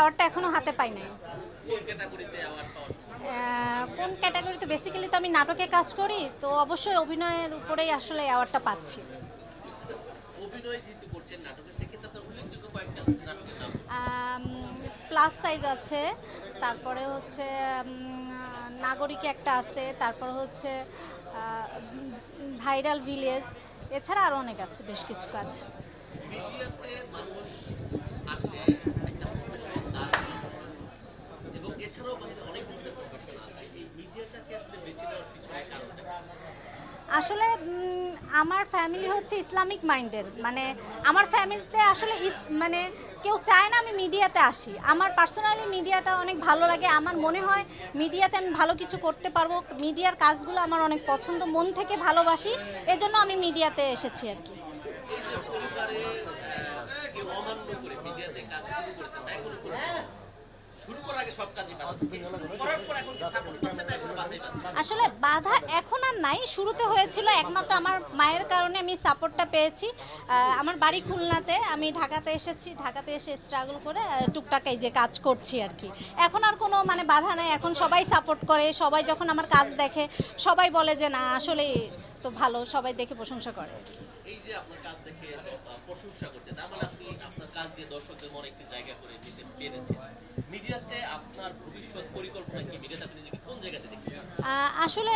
অ্যাওয়ার্ডটা এখনও হাতে পাই নাই। কোন ক্যাটাগরিতে বেসিক্যালি তো আমি নাটকে কাজ করি, তো অবশ্যই অভিনয়ের উপরেই আসলে অ্যাওয়ার্ডটা পাচ্ছি। প্লাস সাইজ আছে, তারপরে হচ্ছে নাগরিক একটা আছে, তারপর হচ্ছে ভাইরাল ভিলেজ, এছাড়া আরও অনেক আছে, বেশ কিছু কাজ আসলে আসলে আমার ফ্যামিলি হচ্ছে ইসলামিক মাইন্ডের মানে আমার ফ্যামিলিতে আসলে মানে কেউ চায় না আমি মিডিয়াতে আসি। আমার পার্সোনালি মিডিয়াটা অনেক ভালো লাগে। আমার মনে হয় মিডিয়াতে আমি ভালো কিছু করতে পারব। মিডিয়ার কাজগুলো আমার অনেক পছন্দ। মন থেকে ভালোবাসি। এজন্য আমি মিডিয়াতে এসেছি আর কি এই যে পরিবারে আহ, কেউ অমান্য করে মিডিয়াতে কাজ শুরু করেছেন বা এখনও করছেন শুরু করার আগে সব কাজই বাধা থাকে। শুরু করার পর এখন সাপোর্ট পাচ্ছেন না এখন বাধাই পাচ্ছেন আসলে বাধা এখন আর নাই। শুরুতে হয়েছিল একমাত্র আমার মায়ের কারণে আমি সাপোর্টটা পেয়েছি। আমার বাড়ি খুলনাতে আমি ঢাকাতে এসেছি। ঢাকাতে এসে স্ট্রাগল করে টুকটাক এই যে কাজ করছি আর কি। এখন আর কোনো মানে বাধা নাই। এখন সবাই সাপোর্ট করে। সবাই যখন আমার কাজ দেখে, সবাই বলে যে, না আসলে তো ভালো সবাই দেখে প্রশংসা করে। এই যে আপনার কাজ দেখে প্রশংসা করছে তার মানে আপনি আপনার কাজ দিয়ে দর্শকদের মনে একটি জায়গা করে নিতে পেরেছেন। মিডিয়াতে আপনার ভবিষ্যৎ পরিকল্পনা কি? মিডিয়াতে আপনি নিজেকে কোন জায়গাতে দেখতে আসলে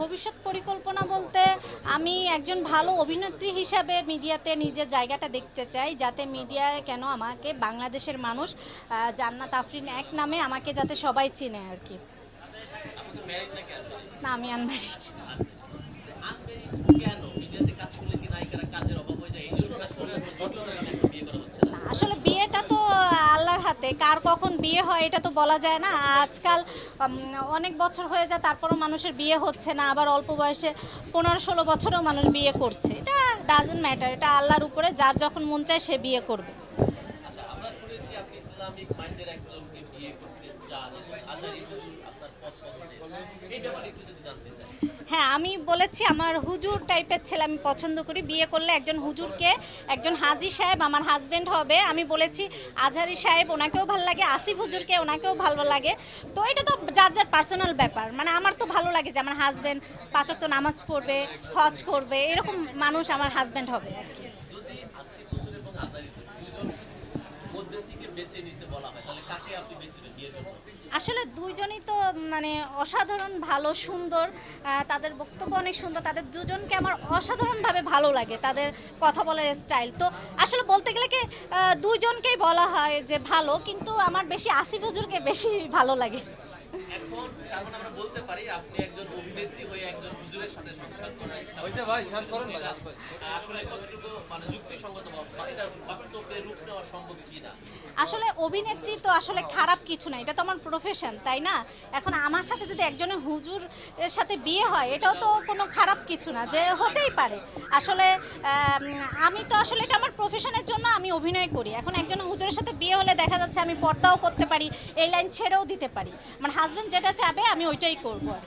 ভবিষ্যৎ পরিকল্পনা বলতে আমি একজন ভালো অভিনেত্রী হিসাবে মিডিয়াতে নিজের জায়গাটা দেখতে চাই যাতে মিডিয়ায় কেন আমাকে বাংলাদেশের মানুষ জান্নাত আফরিন এক নামে আমাকে যাতে সবাই চিনে আর কি। না আমি আনম্যারিড আসলে বিয়েটা তো আল্লাহর হাতে। কার কখন বিয়ে হয় এটা তো বলা যায় না। আজকাল অনেক বছর হয়ে যায়, তারপরও মানুষের বিয়ে হচ্ছে না। আবার অল্প বয়সে পনেরো ষোলো বছরেও মানুষ বিয়ে করছে। এটা ডাজেন্ট ম্যাটার এটা আল্লাহর উপরে, যার যখন মন চায় সে বিয়ে করবে। আচ্ছা হ্যাঁ আমি বলেছি আমার হুজুর টাইপের ছেলে আমি পছন্দ করি। বিয়ে করলে একজন হুজুরকে একজন হাজি সাহেব আমার হাজব্যান্ড হবে। আমি বলেছি আজহারি সাহেব, ওনাকেও ভালো লাগে, আসিফ হুজুরকে ওনাকেও ভালো লাগে। তো এটা তো যার যার পার্সোনাল ব্যাপার। মানে আমার তো ভালো লাগে যে আমার হাজবেন্ড পাঁচক নামাজ পড়বে, হজ করবে, এরকম মানুষ আমার হাজব্যান্ড হবে আর কি। আসলে দুইজনই তো মানে অসাধারণ, ভালো, সুন্দর তাদের বক্তব্য অনেক সুন্দর, তাদের দুজনকে আমার অসাধারণভাবে ভালো লাগে তাদের কথা বলার স্টাইল তো আসলে বলতে গেলে কি দুইজনকেই বলা হয় যে ভালো, কিন্তু আমার বেশি আসিফ হুজুরকে বেশি ভালো লাগে। এখন মানে আমরা বলতে পারি আপনি একজন অভিনেত্রী হয়ে একজন হুজুরের সাথে সংসার করার ইচ্ছা হয়েছে ভাই, করেন। আসলে কতটুকু মানে যুক্তিসঙ্গত বা এটা বাস্তবে রূপ নেওয়া সম্ভব কিনা? আসলে অভিনেত্রী তো আসলে খারাপ কিছু না এটা তো আমার প্রফেশন তাই না? এখন আমার সাথে যদি একজনের হুজুর এর সাথে বিয়ে হয় এটাও তো কোনো খারাপ কিছু না যে হতেই পারে। আসলে আমি তো আসলে এটা আমার প্রফেশনের জন্য আমি অভিনয় করি। এখন একজন হুজুরের সাথে বিয়ে হলে দেখা যাচ্ছে আমি পর্দাও করতে পারি এই লাইন ছেড়েও দিতে পারি। আমার হাজব্যান্ড যেটা চাবে আমি ওইটাই করব আর।